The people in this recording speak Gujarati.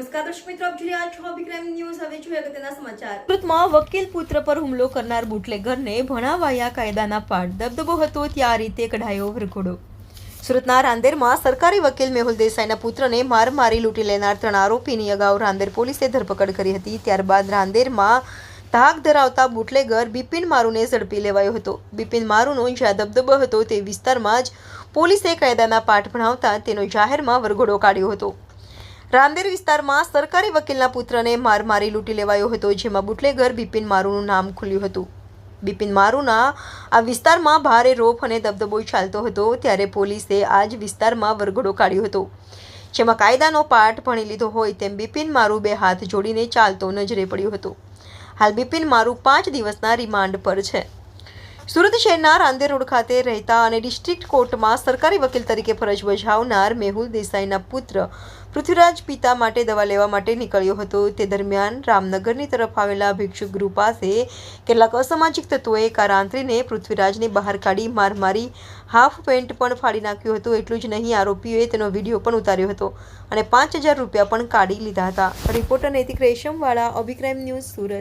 નમસ્કાર દર્શક મિત્રો, આપ જોઈ રહ્યા છો અભિક્રાઇમ ન્યૂઝ હવે જોઈએ અગત્યના સમાચાર. સુરતમાં વકીલ પુત્ર પર હુમલો કરનાર બુટલેગરને ભણાવાયા કાયદાના પાઠ દબદબો હતો, ત્યાં રીતે કઢાયો વરઘોડો. સુરતના રાંદેરમાં સરકારી વકીલ મેહુલ દેસાઈના પુત્રને માર મારી લૂંટી લેનાર ત્રણ આરોપીની અગાઉ રાંદેર પોલીસે ધરપકડ કરી હતી. ત્યારબાદ રાંદેરમાં ધાક ધરાવતા બુટલેગર બિપિન મારુને ઝડપી લેવાયો હતો. બિપિન મારુનો જ્યાં દબદબો હતો તે વિસ્તારમાં જ પોલીસે કાયદાના પાઠ ભણાવતા તેનો જાહેરમાં વરઘોડો કાઢ્યો હતો. રાંદેર વિસ્તારમાં સરકારી વકીલના પુત્રને માર મારી લૂંટી લેવાયો હતો, જેમાં બુટલેગર બિપિન મારુનું નામ ખુલ્યું હતું. બિપિન મારુના આ વિસ્તારમાં ભારે રોફ અને દબદબો ચાલતો હતો, ત્યારે પોલીસે આ જ વિસ્તારમાં વરઘડો કાઢ્યો હતો. જેમાં કાયદાનો પાઠ ભણી લીધો હોય તેમ બિપિન મારુ બે હાથ જોડીને ચાલતો નજરે પડ્યો હતો. હાલ બિપિન મારુ પાંચ દિવસના રિમાન્ડ પર છે. સુરત શહેરના રાંદેર રોડ ખાતે રહેતા અને ડિસ્ટ્રિક્ટ કોર્ટમાં સરકારી વકીલ તરીકે ફરજ બજાવનાર મેહુલ દેસાઈના પુત્ર પૃથ્વીરાજ પિતા માટે દવા લેવા માટે નીકળ્યો હતો. તે દરમિયાન રામનગરની તરફ આવેલા ભિક્ષુક ગૃહ પાસે કેટલાક અસામાજિક તત્વોએ કાર આંતરીને પૃથ્વીરાજને બહાર કાઢી માર મારી હાફ પેન્ટ પણ ફાડી નાખ્યું હતું. એટલું જ નહીં, આરોપીઓએ તેનો વીડિયો પણ ઉતાર્યો હતો અને પાંચ હજાર રૂપિયા પણ કાઢી લીધા હતા. રિપોર્ટર નૈતિક રેશમવાળા અભિક્રાઇમ ન્યૂઝ સુરત.